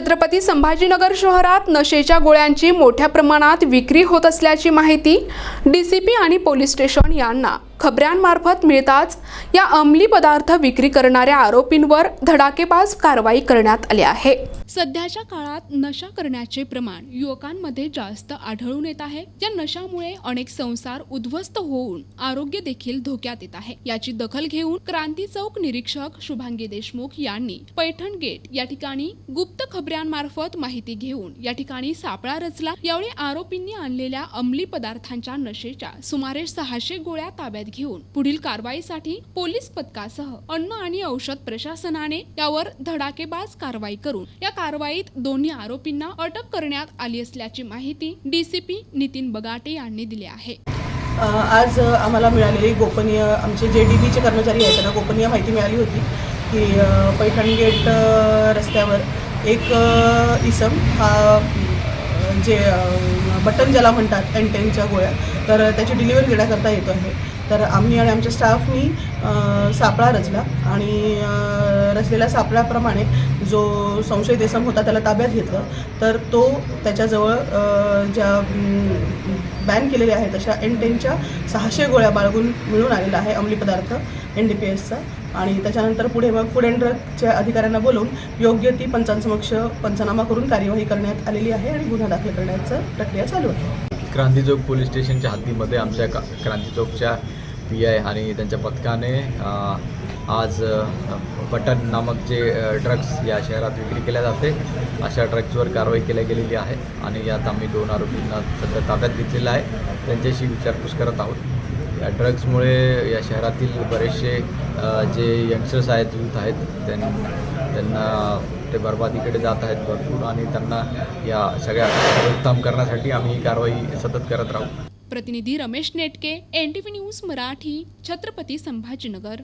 छत्रपती संभाजीनगर शहरात नशेच्या गोळ्यांची मोठ्या प्रमाणात विक्री होत असल्याची माहिती डीसीपी आणि पोलीस स्टेशन यांना. खबऱ्यांमार्फत मिळताच या अंमली पदार्थ विक्री करणाऱ्या आरोपींवर धडाकेबाज कारवाई करण्यात आली आहे. सध्याच्या काळात नशा करण्याचे प्रमाण युवकांमध्ये जास्त आढळून येत आहे. या नशामुळे अनेक संसार उद्ध्वस्त होऊन आरोग्य देखील धोक्यात येत आहे. याची दखल घेऊन क्रांती चौक निरीक्षक शुभांगी देशमुख यांनी पैठण गेट या ठिकाणी गुप्त खबऱ्यांमार्फत माहिती घेऊन या ठिकाणी सापळा रचला. यावेळी आरोपींनी आणलेल्या अंमली पदार्थांच्या नशेच्या सुमारे सहाशे गोळ्या ताब्यात घेऊन पुढील कारवाईसाठी पोलीस पथकासह अन्न आणि औषध प्रशासनाने यावर धडाकेबाज कारवाई करून या कारवाईत दोन्ही आरोपींना अटक करण्यात आली असल्याची माहिती डीसीपी नितीन बगाटे यांनी दिली आहे. आज आम्हाला मिळालेली गोपनीय आमचे जे डी बीचे कर्मचारी आहेत त्यांना गोपनीय माहिती मिळाली होती की पैठण गेट रस्त्यावर एक इसम हा जे बटन ज्याला म्हणतात एनटेनच्या गोळ्या तर त्याची डिलिव्हरी देण्याकरता येतो आहे. तर आम्ही आणि आमच्या स्टाफनी सापळा रचला आणि रचलेल्या सापळ्याप्रमाणे जो संशयित इसम होता त्याला ताब्यात घेतलं. तर तो त्याच्याजवळ ज्या बॅन केलेल्या आहेत अशा एन टेनच्या सहाशे गोळ्या बाळगून मिळून आलेला आहे अंमली पदार्थ एन डी पी एसचा आणि त्याच्यानंतर पुढे मग फूड अँड ड्रगच्या अधिकाऱ्यांना बोलवून योग्य ती पंचांसमक्ष पंचनामा करून कार्यवाही करण्यात आलेली आहे आणि गुन्हा दाखल करण्याचं प्रक्रिया चालू आहे. क्रांती चौक पोलीस स्टेशनच्या हद्दीमध्ये आमच्या का क्रांती चौकच्या पी आय आणि त्यांच्या पथकाने आज अ, बटन नामक जे ड्रग्स या शहरात विक्री केल्या जाते अशा ड्रग्सवर कारवाई केल्या गेलेली आहे आणि यात आम्ही दोन आरोपींना सध्या ताब्यात घेतलेलं आहे. त्यांच्याशी विचारपूस करत आहोत. या ड्रग्समुळे या शहरातील बरेचसे जे यंगस्टर्स आहेत यूथ आहेत त्यां त्यांना ते बर्बादीकडे जात आहेत भरपूर आणि त्यांना या सगळ्या रोकथाम करण्यासाठी आम्ही ही कारवाई सतत करत राहू. प्रतिनिधी Ramesh Netke N T V news Marathi Chhatrapati Sambhajinagar.